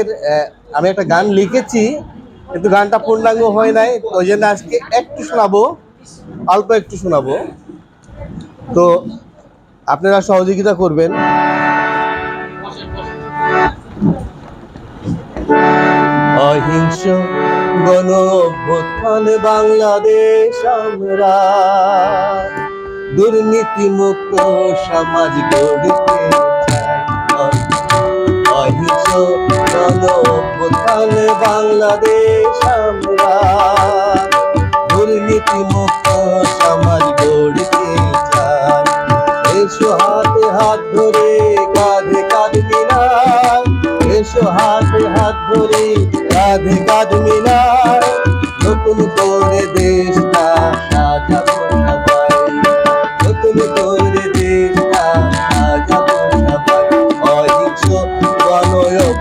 আমাদের আমি একটা গান লিখেছি, কিন্তু গানটা পূর্ণাঙ্গ হয় নাই, ওই জন্য আজকে একটু শোনাবো, অল্প একটু শোনাবো। তো আপনারা সহযোগিতা করবেন। অহিংস গণ অভ্যুত্থান বাংলাদেশ আমরা। দুর্নীতি মুক্ত সমাজ গড়তে অহিংস অভ্যুত্থান বাংলাদেশ আমরা। দুর্নীতি মুক্ত সমাজ গড়তে চাই। এসো হাতে হাত ধরে, কাঁধে কাঁধ মিলাই। এসো হাতে হাত ধরে, কাঁধে কাঁধ মিলাই। নতুন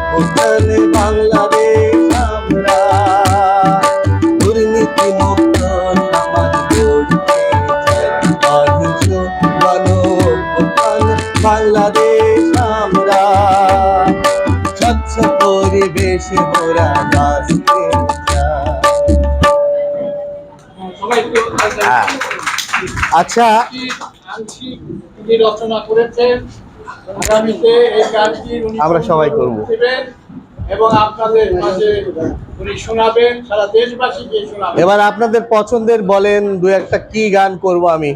অভ্যুত্থানে বাংলাদেশ আমরা। দুর্নীতি মুক্ত সমাজ গড়তে অহিংস বাংলাদেশ আমরা। স্বচ্ছ পরিবেশে মোরা বাঁচতে। আচ্ছা। রচনা করেছেন? আগামীতে এই গানটি উনি আমরা সবাই করব। এবং আপনাদের মাঝে উনি শোনাবেন সারা দেশবাসীকে শোনাবেন। এবার আপনাদের পছন্দের বলেন দু একটা কি গান করব আমি?